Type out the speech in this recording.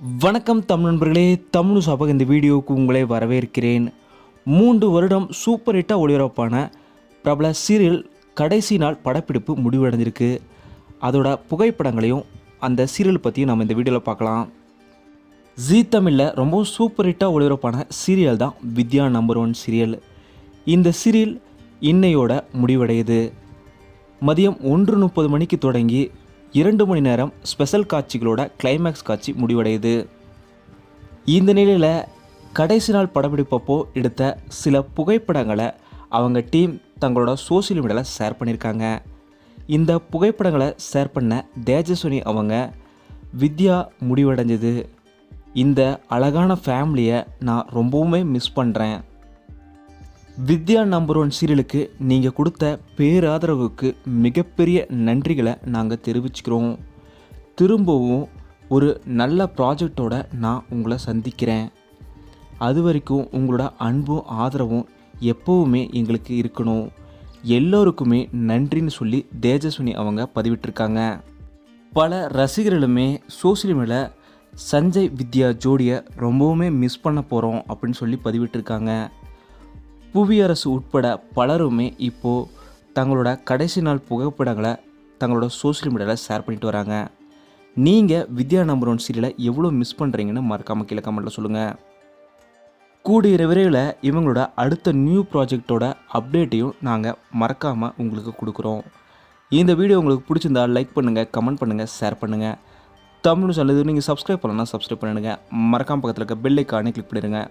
வணக்கம் தமிழ் நண்பர்களே தமிழ் சபக இந்த வீடியோவுக்கு உங்களை வரவேற்கிறேன். மூன்று வருடம் சூப்பர் ஹிட்டாக ஒளிபரப்பான பிரபல சீரியல் கடைசி நாள் படப்பிடிப்பு முடிவடைஞ்சிருக்கு அதோட புகைப்படங்களையும் அந்த சீரியல் பற்றியும் நம்ம இந்த வீடியோவில் பார்க்கலாம். ஜீ தமிழில் ரொம்ப சூப்பர் ஹிட்டாக ஒளிபரப்பான சீரியல் தான் வித்யா நம்பர் ஒன் சீரியல். இந்த சீரியல் இன்னையோட முடிவடையுது. மதியம் ஒன்று முப்பது மணிக்கு தொடங்கி இரண்டு மணி நேரம் ஸ்பெஷல் காட்சிகளோட கிளைமேக்ஸ் காட்சி முடிவடையுது. இந்த நிலையில் கடைசி நாள் படப்பிடிப்பப்போ எடுத்த சில புகைப்படங்களை அவங்க டீம் தங்களோட சோஷியல் மீடியாவில் ஷேர் பண்ணியிருக்காங்க. இந்த புகைப்படங்களை ஷேர் பண்ண தேஜஸ்வினி அவங்க வித்யா முடிவடைஞ்சது. இந்த அழகான ஃபேமிலியை நான் ரொம்பவுமே மிஸ் பண்ணுறேன் வித்யா நம்பர் ஒன் சீரியலுக்கு நீங்கள் கொடுத்த பேராதரவுக்கு மிகப்பெரிய நன்றிகளை நாங்கள் தெரிவிச்சுக்கிறோம். திரும்பவும் ஒரு நல்ல ப்ராஜெக்டோட நான் உங்களை சந்திக்கிறேன். அது வரைக்கும் உங்களோட அன்பும் ஆதரவும் எப்போவுமே எங்களுக்கு இருக்கணும். எல்லோருக்குமே நன்றின்னு சொல்லி தேஜஸ்வினி அவங்க பதிவிட்டிருக்காங்க. பல ரசிகர்களுமே சோசியல் மீடியாவில் சஞ்சய் வித்யா ஜோடியை ரொம்பவுமே மிஸ் பண்ண போகிறோம் அப்படின்னு சொல்லி பதிவிட்டிருக்காங்க. புவியரசு உட்பட பலருமே இப்போது தங்களோட கடைசி நாள் புகைப்படங்களை தங்களோட சோஷியல் மீடியாவில் ஷேர் பண்ணிட்டு வராங்க. நீங்கள் வித்யா நம்பர் ஒன் சீரியலை எவ்வளோ மிஸ் பண்ணுறீங்கன்னு மறக்காமல் கீழே கமெண்ட்டில் சொல்லுங்கள் கூடிய விரைவில் இவங்களோட அடுத்த நியூ ப்ராஜெக்டோட அப்டேட்டையும் நாங்கள் மறக்காமல் உங்களுக்கு கொடுக்குறோம். இந்த வீடியோ உங்களுக்கு பிடிச்சிருந்தா லைக் பண்ணுங்கள் கமெண்ட் பண்ணுங்கள் ஷேர் பண்ணுங்கள் தமிழ் நல்லது நீங்கள் சப்ஸ்கிரைப் பண்ணலன்னா சப்ஸ்கிரைப் பண்ணிடுங்க. மறக்காமல் பக்கத்தில் இருக்க பெல் ஐக்கானே கிளிக் பண்ணிடுங்க.